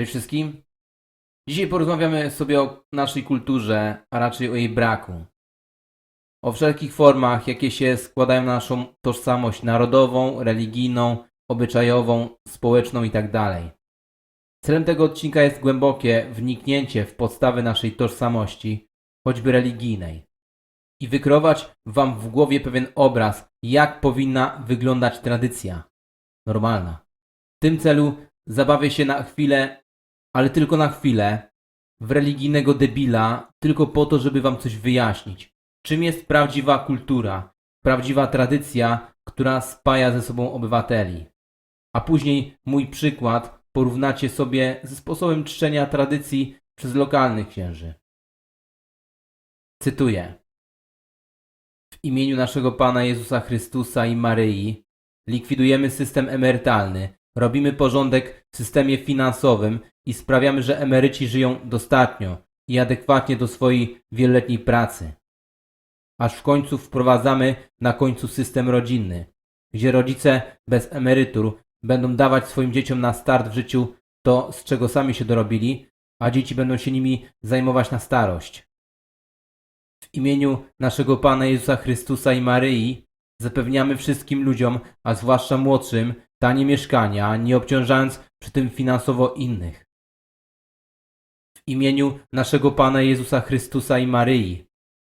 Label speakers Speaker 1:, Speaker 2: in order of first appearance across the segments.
Speaker 1: Cześć wszystkim. Dzisiaj porozmawiamy sobie o naszej kulturze, a raczej o jej braku. O wszelkich formach, jakie się składają na naszą tożsamość narodową, religijną, obyczajową, społeczną itd. Celem tego odcinka jest głębokie wniknięcie w podstawy naszej tożsamości, choćby religijnej. I wykrować wam w głowie pewien obraz, jak powinna wyglądać tradycja normalna. W tym celu zabawię się na chwilę, ale tylko na chwilę, w religijnego debila, tylko po to, żeby wam coś wyjaśnić. Czym jest prawdziwa kultura, prawdziwa tradycja, która spaja ze sobą obywateli. A później mój przykład porównacie sobie ze sposobem czczenia tradycji przez lokalnych księży. Cytuję. W imieniu naszego Pana Jezusa Chrystusa i Maryi likwidujemy system emerytalny, robimy porządek w systemie finansowym i sprawiamy, że emeryci żyją dostatnio i adekwatnie do swojej wieloletniej pracy. Aż w końcu wprowadzamy na końcu system rodzinny, gdzie rodzice bez emerytur będą dawać swoim dzieciom na start w życiu to, z czego sami się dorobili, a dzieci będą się nimi zajmować na starość. W imieniu naszego Pana Jezusa Chrystusa i Maryi zapewniamy wszystkim ludziom, a zwłaszcza młodszym, tanie mieszkania, nie obciążając przy tym finansowo innych. W imieniu naszego Pana Jezusa Chrystusa i Maryi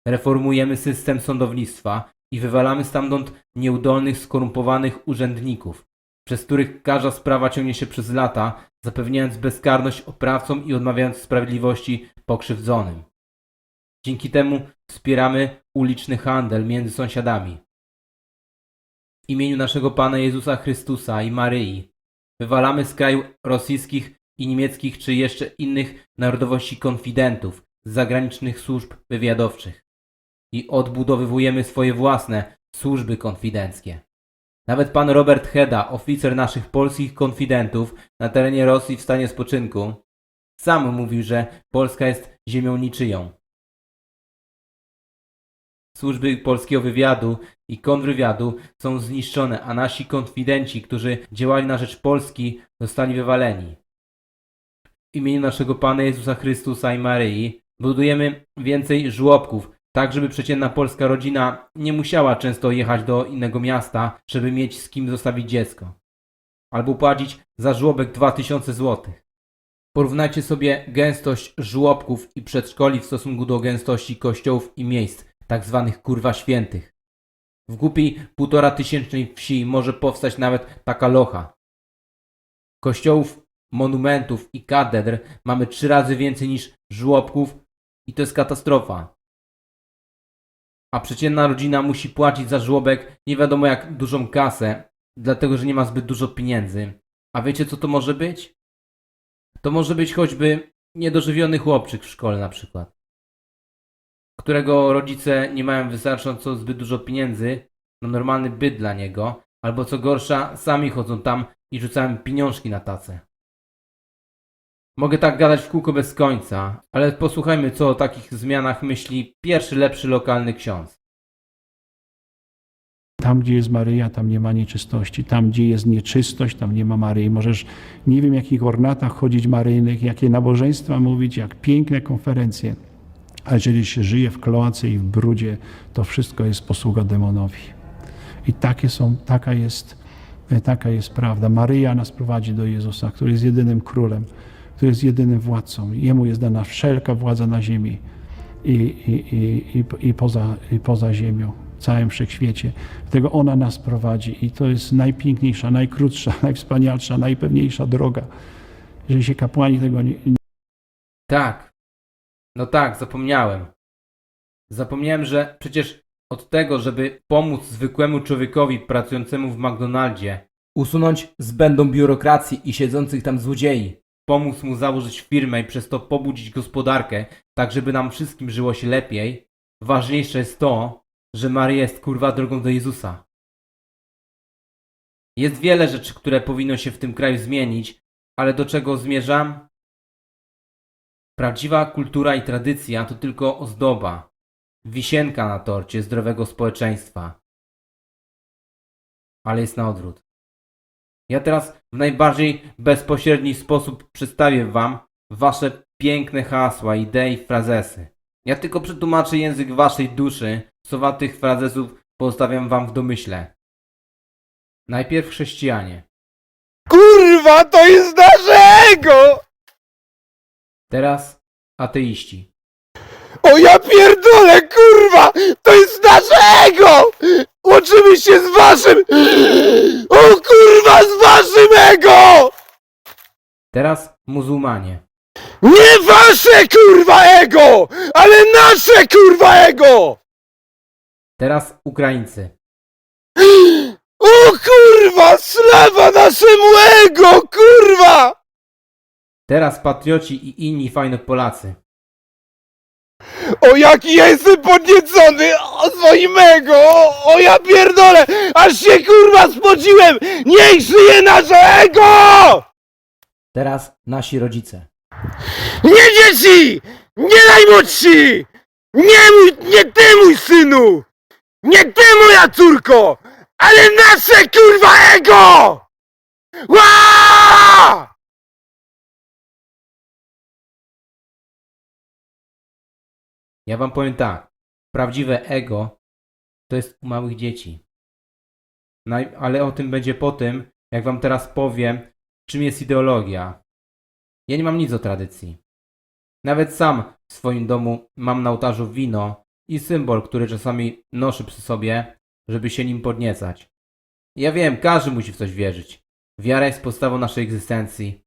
Speaker 1: reformujemy system sądownictwa i wywalamy stamtąd nieudolnych, skorumpowanych urzędników, przez których każda sprawa ciągnie się przez lata, zapewniając bezkarność oprawcom i odmawiając sprawiedliwości pokrzywdzonym. Dzięki temu wspieramy uliczny handel między sąsiadami. W imieniu naszego Pana Jezusa Chrystusa i Maryi wywalamy z kraju rosyjskich i niemieckich czy jeszcze innych narodowości konfidentów z zagranicznych służb wywiadowczych i odbudowywujemy swoje własne służby konfidenckie. Nawet pan Robert Heda, oficer naszych polskich konfidentów na terenie Rosji w stanie spoczynku, sam mówił, że Polska jest ziemią niczyją. Służby polskiego wywiadu i kontrwywiadu są zniszczone, a nasi konfidenci, którzy działali na rzecz Polski, zostali wywaleni. W imieniu naszego Pana Jezusa Chrystusa i Maryi budujemy więcej żłobków, tak żeby przeciętna polska rodzina nie musiała często jechać do innego miasta, żeby mieć z kim zostawić dziecko. Albo płacić za żłobek 2000 zł. Porównajcie sobie gęstość żłobków i przedszkoli w stosunku do gęstości kościołów i miejsc, tak zwanych kurwa świętych. W głupiej półtora tysięcznej wsi może powstać nawet taka locha. Kościołów, monumentów i katedr mamy trzy razy więcej niż żłobków i to jest katastrofa. A przeciętna rodzina musi płacić za żłobek nie wiadomo jak dużą kasę, dlatego że nie ma zbyt dużo pieniędzy. A wiecie co to może być? To może być choćby niedożywiony chłopczyk w szkole na przykład którego rodzice nie mają wystarczająco zbyt dużo pieniędzy na normalny byt dla niego, albo co gorsza, sami chodzą tam i rzucają pieniążki na tacę. Mogę tak gadać w kółko bez końca, ale posłuchajmy, co o takich zmianach myśli pierwszy lepszy lokalny ksiądz.
Speaker 2: Tam, gdzie jest Maryja, tam nie ma nieczystości. Tam, gdzie jest nieczystość, tam nie ma Maryi. Możesz nie wiem, jakich ornatach chodzić maryjnych, jakie nabożeństwa mówić, jak piękne konferencje. A jeżeli się żyje w kloace i w brudzie, to wszystko jest posługa demonowi. I takie są, taka, jest, taka jest prawda. Maryja nas prowadzi do Jezusa, który jest jedynym królem, który jest jedynym władcą. Jemu jest dana wszelka władza na ziemi i, i, i, i, i, poza, i poza ziemią, całym wszechświecie. Dlatego ona nas prowadzi i to jest najpiękniejsza, najkrótsza, najwspanialsza, najpewniejsza droga. Jeżeli się kapłani tego nie,
Speaker 1: Tak. No tak, zapomniałem. Zapomniałem, że przecież od tego, żeby pomóc zwykłemu człowiekowi pracującemu w McDonaldzie, usunąć zbędną biurokracji i siedzących tam złodziei, pomóc mu założyć firmę i przez to pobudzić gospodarkę, tak żeby nam wszystkim żyło się lepiej, ważniejsze jest to, że Maria jest kurwa drogą do Jezusa. Jest wiele rzeczy, które powinno się w tym kraju zmienić, ale do czego zmierzam? Prawdziwa kultura i tradycja to tylko ozdoba, wisienka na torcie zdrowego społeczeństwa. Ale jest na odwrót. Ja teraz w najbardziej bezpośredni sposób przedstawię wam wasze piękne hasła, idee i frazesy. Ja tylko przetłumaczę język waszej duszy, słowa tych frazesów pozostawiam wam w domyśle. Najpierw chrześcijanie,
Speaker 3: Kurwa, to jest naszego!
Speaker 1: Teraz ateiści,
Speaker 3: O ja pierdolę, kurwa! To jest naszego! Łączymy się z waszym! O kurwa, z waszym ego!
Speaker 1: teraz muzułmanie,
Speaker 3: Nie wasze kurwa ego! Ale nasze kurwa ego!
Speaker 1: teraz Ukraińcy,
Speaker 3: O kurwa, slawa naszemu ego, kurwa!
Speaker 1: Teraz patrioci i inni fajni Polacy,
Speaker 3: O jaki jestem podniecony o swoim ego! O, o ja pierdolę! Aż się kurwa spociłem! Niech żyje nasze ego!
Speaker 1: teraz nasi rodzice,
Speaker 3: Nie dzieci! Nie najmłodsi! Nie mój, nie ty mój synu! Nie ty moja córko! Ale nasze kurwa ego! Ła!
Speaker 1: Ja wam powiem tak. Prawdziwe ego to jest u małych dzieci. Naj- ale o tym będzie po tym, jak wam teraz powiem, czym jest ideologia. Ja nie mam nic o tradycji. Nawet sam w swoim domu mam na ołtarzu wino i symbol, który czasami noszę przy sobie, żeby się nim podniecać. Ja wiem, każdy musi w coś wierzyć. Wiara jest podstawą naszej egzystencji.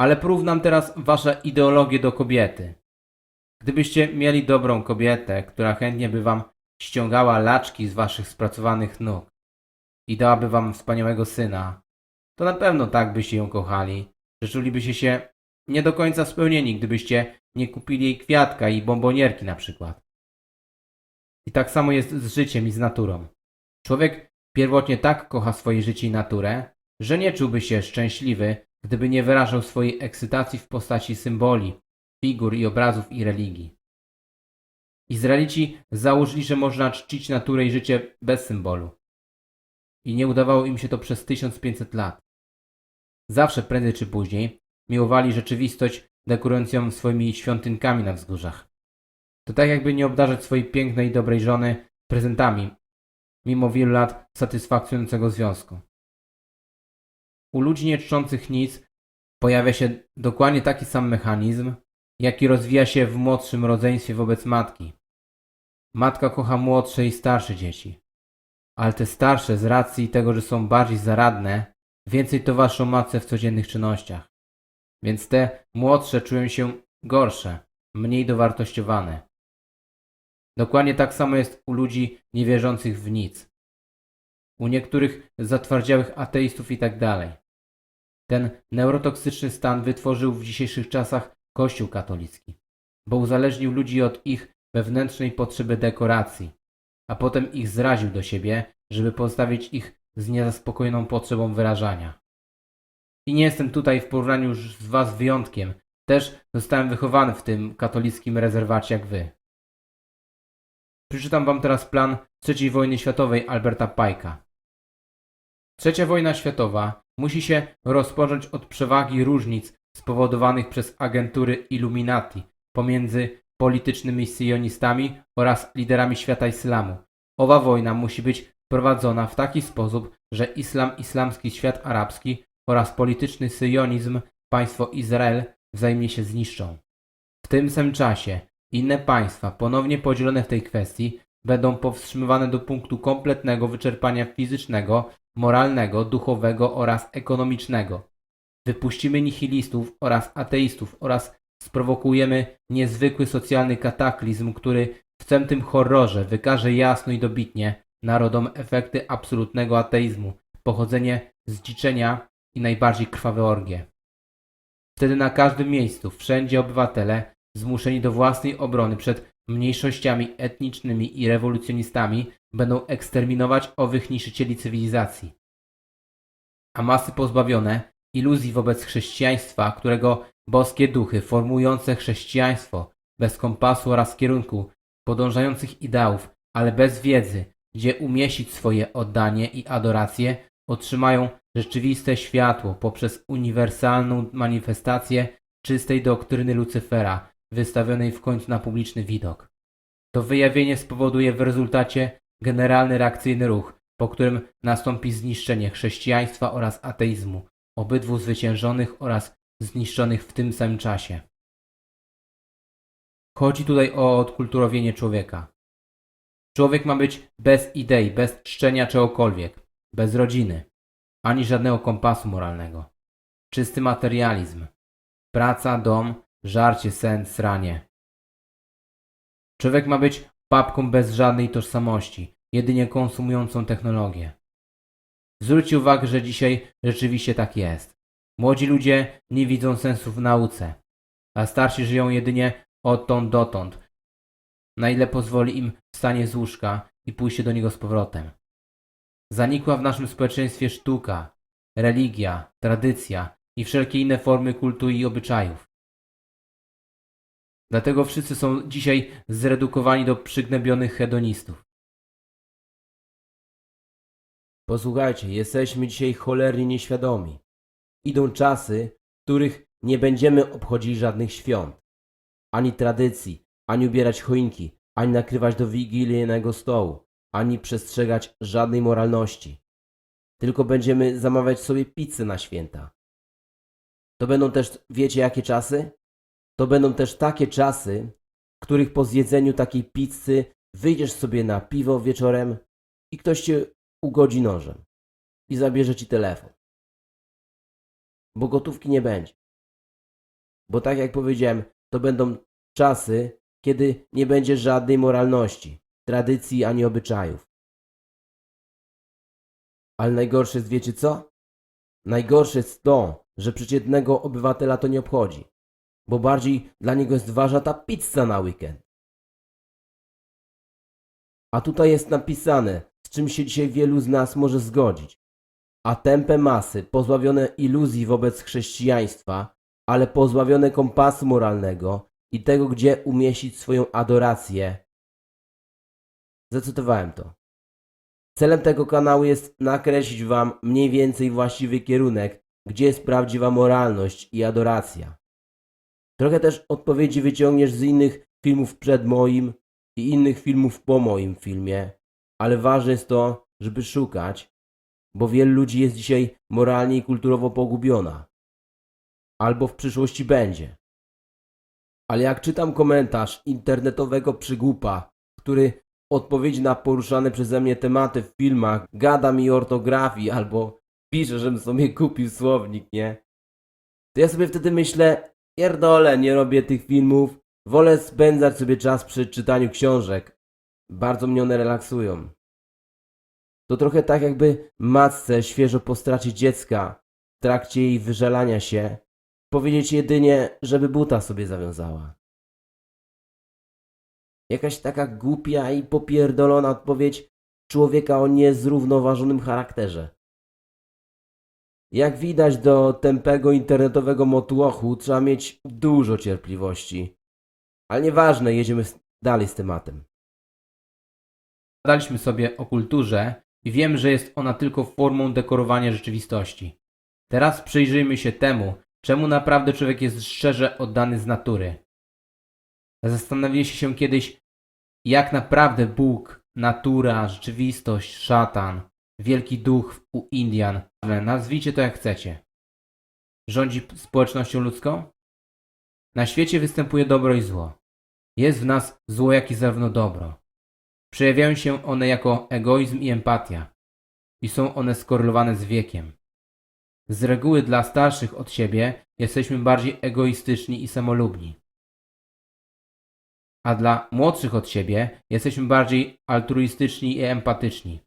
Speaker 1: Ale porównam teraz wasze ideologie do kobiety. Gdybyście mieli dobrą kobietę, która chętnie by wam ściągała laczki z waszych spracowanych nóg i dałaby wam wspaniałego syna, to na pewno tak byście ją kochali, że czulibyście się nie do końca spełnieni, gdybyście nie kupili jej kwiatka i bombonierki na przykład. I tak samo jest z życiem i z naturą. Człowiek pierwotnie tak kocha swoje życie i naturę, że nie czułby się szczęśliwy, gdyby nie wyrażał swojej ekscytacji w postaci symboli, figur i obrazów i religii. Izraelici założyli, że można czcić naturę i życie bez symbolu. I nie udawało im się to przez 1500 lat. Zawsze prędzej czy później miłowali rzeczywistość, dekorując ją swoimi świątynkami na wzgórzach. To tak jakby nie obdarzać swojej pięknej i dobrej żony prezentami, mimo wielu lat satysfakcjonującego związku. U ludzi nie czczących nic pojawia się dokładnie taki sam mechanizm, jaki rozwija się w młodszym rodzeństwie wobec matki. Matka kocha młodsze i starsze dzieci, ale te starsze z racji tego, że są bardziej zaradne, więcej towarzyszą matce w codziennych czynnościach. Więc te młodsze czują się gorsze, mniej dowartościowane. Dokładnie tak samo jest u ludzi niewierzących w nic. U niektórych zatwardziałych ateistów i tak. Ten neurotoksyczny stan wytworzył w dzisiejszych czasach Kościół katolicki, bo uzależnił ludzi od ich wewnętrznej potrzeby dekoracji, a potem ich zraził do siebie, żeby pozostawić ich z niezaspokojoną potrzebą wyrażania. I nie jestem tutaj w porównaniu już z was wyjątkiem, też zostałem wychowany w tym katolickim rezerwacie jak wy. Przeczytam wam teraz plan III wojny światowej Alberta Pike'a. Trzecia wojna światowa musi się rozpocząć od przewagi różnic spowodowanych przez agentury Illuminati pomiędzy politycznymi sionistami oraz liderami świata islamu. Owa wojna musi być prowadzona w taki sposób, że islam, islamski świat arabski oraz polityczny syjonizm, państwo Izrael wzajemnie się zniszczą. W tym samym czasie inne państwa, ponownie podzielone w tej kwestii, będą powstrzymywane do punktu kompletnego wyczerpania fizycznego, moralnego, duchowego oraz ekonomicznego. Wypuścimy nihilistów oraz ateistów oraz sprowokujemy niezwykły socjalny kataklizm, który w całym tym horrorze wykaże jasno i dobitnie narodom efekty absolutnego ateizmu, pochodzenie zdziczenia i najbardziej krwawe orgie. Wtedy na każdym miejscu, wszędzie obywatele, zmuszeni do własnej obrony przed mniejszościami etnicznymi i rewolucjonistami, będą eksterminować owych niszczycieli cywilizacji. A masy pozbawione iluzji wobec chrześcijaństwa, którego boskie duchy formujące chrześcijaństwo bez kompasu oraz kierunku, podążających ideałów, ale bez wiedzy, gdzie umieścić swoje oddanie i adorację, otrzymają rzeczywiste światło poprzez uniwersalną manifestację czystej doktryny Lucyfera, wystawionej w końcu na publiczny widok. To wyjawienie spowoduje w rezultacie generalny reakcyjny ruch, po którym nastąpi zniszczenie chrześcijaństwa oraz ateizmu, obydwu zwyciężonych oraz zniszczonych w tym samym czasie. Chodzi tutaj o odkulturowienie człowieka. Człowiek ma być bez idei, bez czczenia czegokolwiek, bez rodziny, ani żadnego kompasu moralnego. Czysty materializm. Praca, dom, żarcie, sen, sranie. Człowiek ma być papką bez żadnej tożsamości, jedynie konsumującą technologię. Zwróćcie uwagę, że dzisiaj rzeczywiście tak jest. Młodzi ludzie nie widzą sensu w nauce, a starsi żyją jedynie odtąd dotąd, na ile pozwoli im wstanie z łóżka i pójście do niego z powrotem. Zanikła w naszym społeczeństwie sztuka, religia, tradycja i wszelkie inne formy kultu i obyczajów. Dlatego wszyscy są dzisiaj zredukowani do przygnębionych hedonistów.
Speaker 4: Posłuchajcie, jesteśmy dzisiaj cholernie nieświadomi. Idą czasy, w których nie będziemy obchodzili żadnych świąt, ani tradycji, ani ubierać choinki, ani nakrywać do wigilijnego stołu, ani przestrzegać żadnej moralności. Tylko będziemy zamawiać sobie pizzę na święta. To będą też, wiecie jakie czasy? To będą też takie czasy, w których po zjedzeniu takiej pizzy wyjdziesz sobie na piwo wieczorem i ktoś cię ugodzi nożem i zabierze ci telefon. Bo gotówki nie będzie. Bo tak jak powiedziałem, to będą czasy, kiedy nie będzie żadnej moralności, tradycji ani obyczajów. Ale najgorsze jest, wiecie co? Najgorsze jest to, że przeciętnego obywatela to nie obchodzi, bo bardziej dla niego jest ważna ta pizza na weekend. A tutaj jest napisane, z czym się dzisiaj wielu z nas może zgodzić. A tępe masy, pozbawione iluzji wobec chrześcijaństwa, ale pozbawione kompasu moralnego i tego, gdzie umieścić swoją adorację. Zacytowałem to. Celem tego kanału jest nakreślić Wam mniej więcej właściwy kierunek, gdzie jest prawdziwa moralność i adoracja. Trochę też odpowiedzi wyciągniesz z innych filmów przed moim i innych filmów po moim filmie, ale ważne jest to, żeby szukać, bo wielu ludzi jest dzisiaj moralnie i kulturowo pogubiona. Albo w przyszłości będzie. Ale jak czytam komentarz internetowego przygłupa, który odpowiedzi na poruszane przeze mnie tematy w filmach gada mi ortografii albo pisze, żebym sobie kupił słownik, nie? To ja sobie wtedy myślę, pierdolę, nie robię tych filmów, wolę spędzać sobie czas przy czytaniu książek. Bardzo mnie one relaksują. To trochę tak jakby matce świeżo po stracie dziecka, w trakcie jej wyżalania się, powiedzieć jedynie, żeby buta sobie zawiązała. Jakaś taka głupia i popierdolona odpowiedź człowieka o niezrównoważonym charakterze. Jak widać do tępego internetowego motłochu trzeba mieć dużo cierpliwości. Ale nieważne, jedziemy dalej z tematem.
Speaker 1: Gadaliśmy sobie o kulturze i wiem, że jest ona tylko formą dekorowania rzeczywistości. Teraz przyjrzyjmy się temu, czemu naprawdę człowiek jest szczerze oddany z natury. Zastanawialiście się kiedyś, jak naprawdę Bóg, natura, rzeczywistość, szatan, wielki duch u Indian, nazwijcie to jak chcecie, rządzi społecznością ludzką? Na świecie występuje dobro i zło. Jest w nas zło, jak i zarówno dobro. Przejawiają się one jako egoizm i empatia i są one skorelowane z wiekiem. Z reguły dla starszych od siebie jesteśmy bardziej egoistyczni i samolubni, a dla młodszych od siebie jesteśmy bardziej altruistyczni i empatyczni.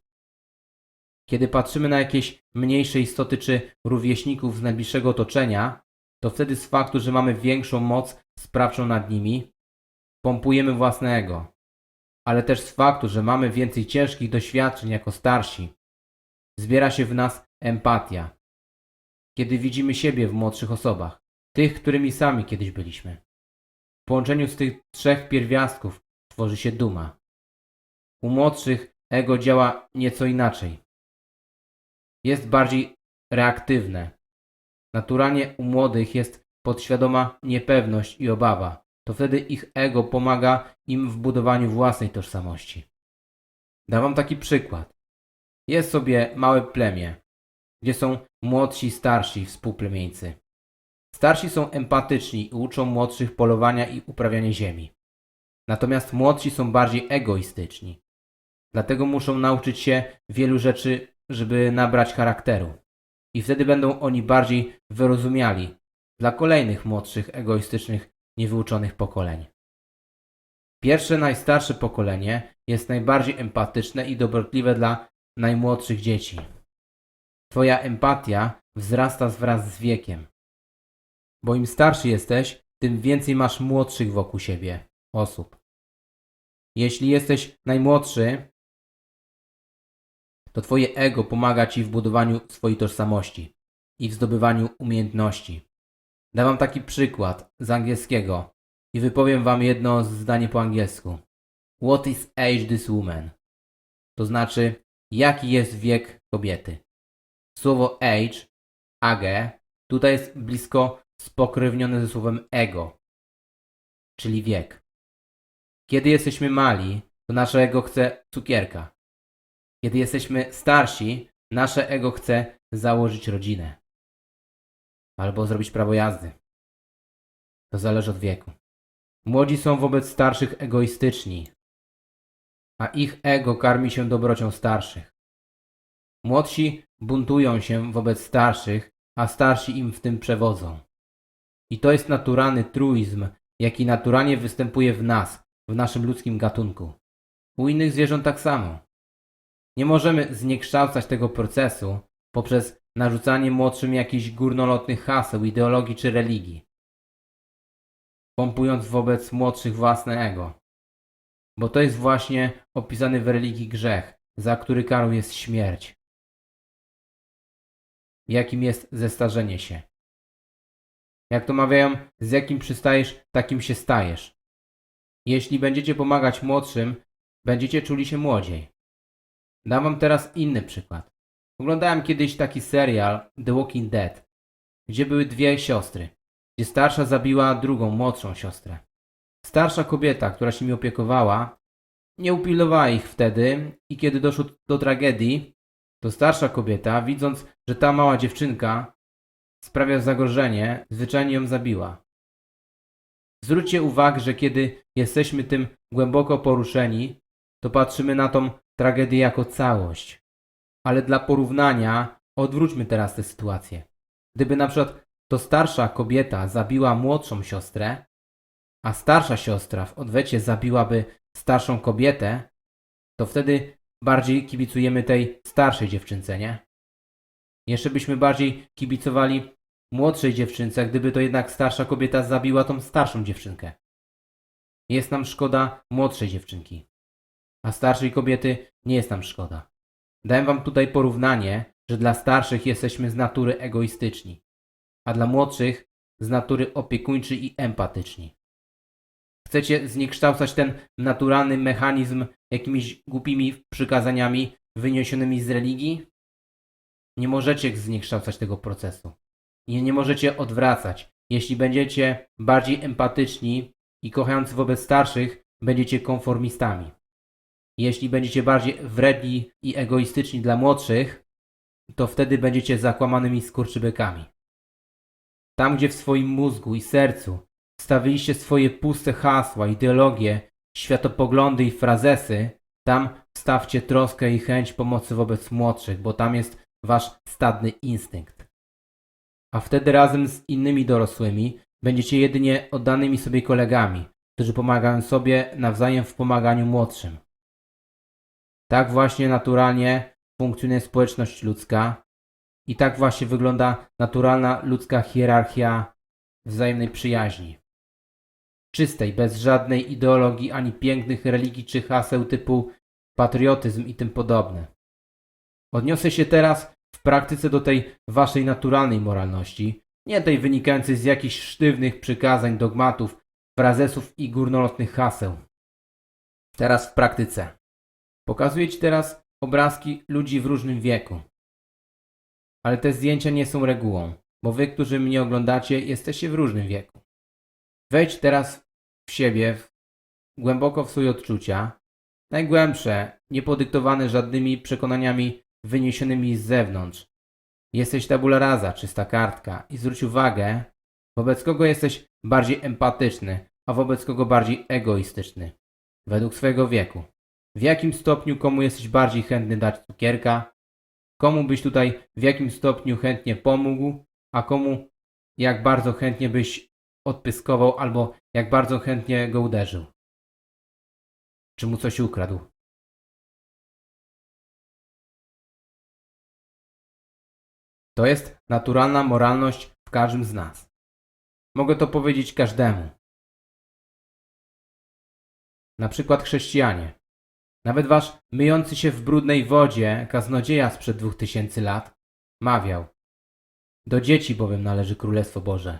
Speaker 1: Kiedy patrzymy na jakieś mniejsze istoty czy rówieśników z najbliższego otoczenia, to wtedy z faktu, że mamy większą moc sprawczą nad nimi, pompujemy własne ego ale też z faktu, że mamy więcej ciężkich doświadczeń jako starsi, zbiera się w nas empatia. Kiedy widzimy siebie w młodszych osobach, tych, którymi sami kiedyś byliśmy. W połączeniu z tych trzech pierwiastków tworzy się duma. U młodszych ego działa nieco inaczej. jest bardziej reaktywne. Naturalnie u młodych jest podświadoma niepewność i obawa. To wtedy ich ego pomaga im w budowaniu własnej tożsamości. Dam wam taki przykład. Jest sobie małe plemię, gdzie są młodsi i starsi współplemieńcy. Starsi są empatyczni i uczą młodszych polowania i uprawiania ziemi. Natomiast młodsi są bardziej egoistyczni. Dlatego muszą nauczyć się wielu rzeczy, żeby nabrać charakteru. I wtedy będą oni bardziej wyrozumiali dla kolejnych młodszych, egoistycznych, niewyuczonych pokoleń. Pierwsze, najstarsze pokolenie jest najbardziej empatyczne i dobrotliwe dla najmłodszych dzieci. Twoja empatia wzrasta wraz z wiekiem. Bo im starszy jesteś, tym więcej masz młodszych wokół siebie osób. Jeśli jesteś najmłodszy, to Twoje ego pomaga Ci w budowaniu swojej tożsamości i w zdobywaniu umiejętności. Dam Wam taki przykład z angielskiego i wypowiem Wam jedno zdanie po angielsku. What is age this woman? To znaczy, jaki jest wiek kobiety. Słowo age, age, tutaj jest blisko spokrewnione ze słowem ego, czyli wiek. Kiedy jesteśmy mali, to nasze ego chce cukierka. Kiedy jesteśmy starsi, nasze ego chce założyć rodzinę. Albo zrobić prawo jazdy. To zależy od wieku. Młodzi są wobec starszych egoistyczni, a ich ego karmi się dobrocią starszych. Młodsi buntują się wobec starszych, a starsi im w tym przewodzą. I to jest naturalny truizm, jaki naturalnie występuje w nas, w naszym ludzkim gatunku. U innych zwierząt tak samo. Nie możemy zniekształcać tego procesu poprzez narzucanie młodszym jakichś górnolotnych haseł, ideologii czy religii, pompując wobec młodszych własne ego. Bo to jest właśnie opisany w religii grzech, za który karą jest śmierć. Jakim jest zestarzenie się. Jak to mawiają, z jakim przystajesz, takim się stajesz. Jeśli będziecie pomagać młodszym, będziecie czuli się młodziej. Dam wam teraz inny przykład. Oglądałem kiedyś taki serial The Walking Dead, gdzie były dwie siostry, gdzie starsza zabiła drugą, młodszą siostrę. Starsza kobieta, która się mi opiekowała, nie upilnowała ich wtedy i kiedy doszło do tragedii, to starsza kobieta, widząc, że ta mała dziewczynka sprawia zagrożenie, zwyczajnie ją zabiła. Zwróćcie uwagę, że kiedy jesteśmy tym głęboko poruszeni, to patrzymy na tą tragedię jako całość. Ale dla porównania odwróćmy teraz tę sytuację. Gdyby na przykład to starsza kobieta zabiła młodszą siostrę, a starsza siostra w odwecie zabiłaby starszą kobietę, to wtedy bardziej kibicujemy tej starszej dziewczynce, nie? Jeszcze byśmy bardziej kibicowali młodszej dziewczynce, gdyby to jednak starsza kobieta zabiła tą starszą dziewczynkę. Jest nam szkoda młodszej dziewczynki, a starszej kobiety nie jest nam szkoda. Dałem wam tutaj porównanie, że dla starszych jesteśmy z natury egoistyczni, a dla młodszych z natury opiekuńczy i empatyczni. Chcecie zniekształcać ten naturalny mechanizm jakimiś głupimi przykazaniami wyniesionymi z religii? Nie możecie zniekształcać tego procesu. I nie możecie odwracać. Jeśli będziecie bardziej empatyczni i kochający wobec starszych, będziecie konformistami. Jeśli będziecie bardziej wredni i egoistyczni dla młodszych, to wtedy będziecie zakłamanymi skurczybekami. Tam, gdzie w swoim mózgu i sercu wstawiliście swoje puste hasła, ideologie, światopoglądy i frazesy, tam wstawcie troskę i chęć pomocy wobec młodszych, bo tam jest wasz stadny instynkt. A wtedy razem z innymi dorosłymi będziecie jedynie oddanymi sobie kolegami, którzy pomagają sobie nawzajem w pomaganiu młodszym. Tak właśnie naturalnie funkcjonuje społeczność ludzka i tak właśnie wygląda naturalna ludzka hierarchia wzajemnej przyjaźni. Czystej, bez żadnej ideologii ani pięknych religii czy haseł typu patriotyzm i tym podobne. Odniosę się teraz w praktyce do tej waszej naturalnej moralności, nie tej wynikającej z jakichś sztywnych przykazań, dogmatów, frazesów i górnolotnych haseł. Teraz w praktyce. Pokazuję Ci teraz obrazki ludzi w różnym wieku. Ale te zdjęcia nie są regułą, bo wy, którzy mnie oglądacie, jesteście w różnym wieku. Wejdź teraz w siebie, w, głęboko w swoje odczucia, najgłębsze, niepodyktowane żadnymi przekonaniami wyniesionymi z zewnątrz. Jesteś tabula rasa, czysta kartka i zwróć uwagę, wobec kogo jesteś bardziej empatyczny, a wobec kogo bardziej egoistyczny. Według swojego wieku. W jakim stopniu komu jesteś bardziej chętny dać cukierka, komu byś tutaj w jakim stopniu chętnie pomógł, a komu jak bardzo chętnie byś odpyskował albo jak bardzo chętnie go uderzył. Czy mu coś ukradł. To jest naturalna moralność w każdym z nas. Mogę to powiedzieć każdemu. Na przykład chrześcijanie. Nawet wasz myjący się w brudnej wodzie kaznodzieja sprzed dwóch tysięcy lat mawiał. Do dzieci bowiem należy Królestwo Boże.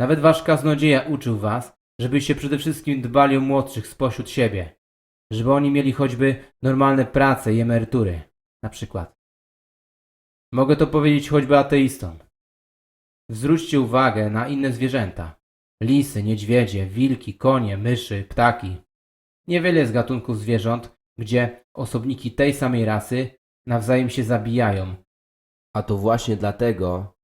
Speaker 1: Nawet wasz kaznodzieja uczył was, żebyście przede wszystkim dbali o młodszych spośród siebie, żeby oni mieli choćby normalne prace i emerytury, na przykład. Mogę to powiedzieć choćby ateistom. Zwróćcie uwagę na inne zwierzęta. Lisy, niedźwiedzie, wilki, konie, myszy, ptaki. Niewiele jest gatunków zwierząt, gdzie osobniki tej samej rasy nawzajem się zabijają,
Speaker 4: A to właśnie dlatego,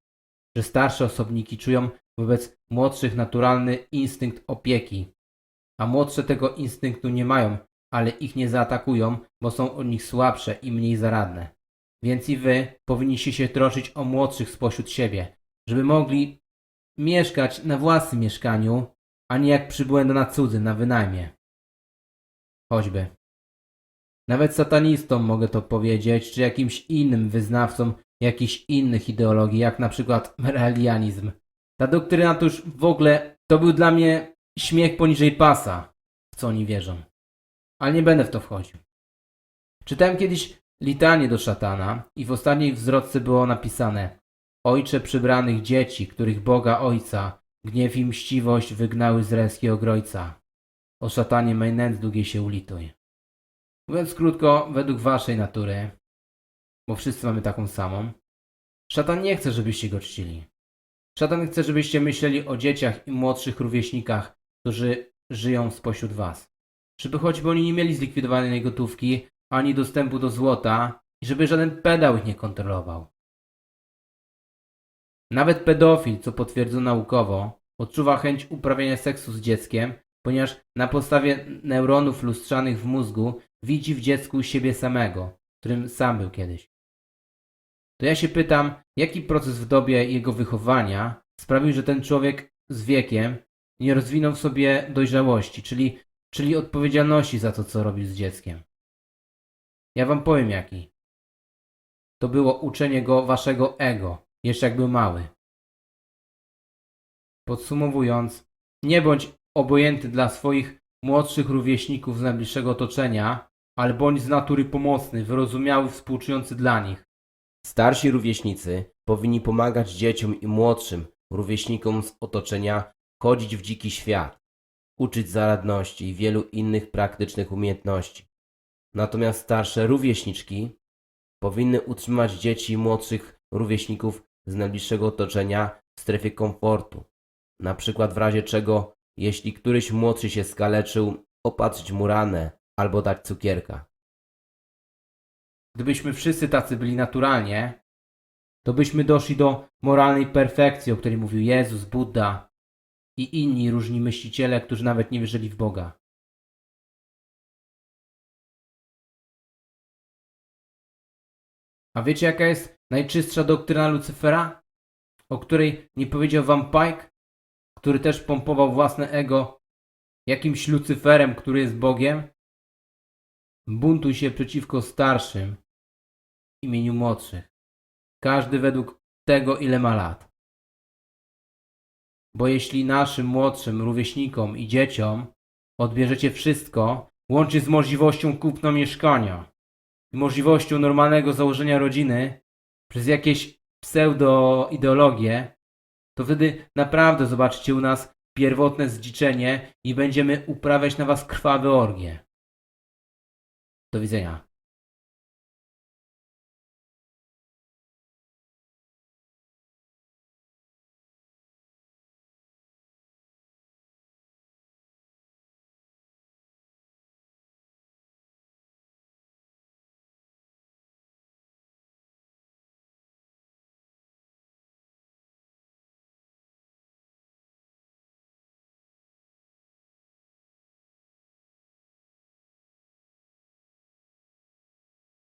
Speaker 1: że starsze osobniki czują wobec młodszych naturalny instynkt opieki, a młodsze tego instynktu nie mają, ale ich nie zaatakują, bo są od nich słabsze i mniej zaradne. Więc i wy powinniście się troszczyć o młodszych spośród siebie, żeby mogli mieszkać na własnym mieszkaniu, a nie jak przybłęda na na wynajmie. Choćby. Nawet satanistom mogę to powiedzieć, czy jakimś innym wyznawcom jakichś innych ideologii, jak na przykład realianizm. Ta doktryna to już w ogóle, to był dla mnie śmiech poniżej pasa, w co oni wierzą. Ale nie będę w to wchodził. Czytałem kiedyś litanię do szatana i w ostatniej wzrodce było napisane Ojcze przybranych dzieci, których Boga Ojca, gniew i mściwość wygnały z reskiego grojca. O szatanie mej nędz długiej się ulituj. Mówiąc krótko, według waszej natury, bo wszyscy mamy taką samą, szatan nie chce, żebyście go czcili. Szatan chce, żebyście myśleli o dzieciach i młodszych rówieśnikach, którzy żyją spośród was. Żeby choćby oni nie mieli zlikwidowanej gotówki, ani dostępu do złota i żeby żaden pedał ich nie kontrolował. Nawet pedofil, co potwierdzono naukowo, odczuwa chęć uprawiania seksu z dzieckiem, ponieważ na podstawie neuronów lustrzanych w mózgu widzi w dziecku siebie samego, którym sam był kiedyś. To ja się pytam, jaki proces w dobie jego wychowania sprawił, że ten człowiek z wiekiem nie rozwinął w sobie dojrzałości, czyli, czyli odpowiedzialności za to, co robił z dzieckiem. Ja wam powiem jaki. To było uczenie go waszego ego, jeszcze jak był mały. Podsumowując, nie bądź obojętny dla swoich młodszych rówieśników z najbliższego otoczenia, ale bądź z natury pomocny, wyrozumiały, współczujący dla nich.
Speaker 4: starsi rówieśnicy powinni pomagać dzieciom i młodszym rówieśnikom z otoczenia chodzić w dziki świat, uczyć zaradności i wielu innych praktycznych umiejętności. Natomiast starsze rówieśniczki powinny utrzymać dzieci i młodszych rówieśników z najbliższego otoczenia w strefie komfortu. Na przykład w razie czego, jeśli któryś młodszy się skaleczył, opatrzyć mu ranę albo dać cukierka.
Speaker 1: Gdybyśmy wszyscy tacy byli naturalnie, to byśmy doszli do moralnej perfekcji, o której mówił Jezus, Buddha i inni różni myśliciele, którzy nawet nie wierzyli w Boga. A wiecie jaka jest najczystsza doktryna Lucyfera? O której nie powiedział wam Pike? Który też pompował własne ego jakimś Lucyferem, który jest Bogiem? Buntuj się przeciwko starszym w imieniu młodszych. Każdy według tego, ile ma lat. Bo jeśli naszym młodszym rówieśnikom i dzieciom odbierzecie wszystko, łącznie z możliwością kupna mieszkania i możliwością normalnego założenia rodziny przez jakieś pseudo-ideologie, to wtedy naprawdę zobaczycie u nas pierwotne zdziczenie i będziemy uprawiać na was krwawe orgie. Do widzenia.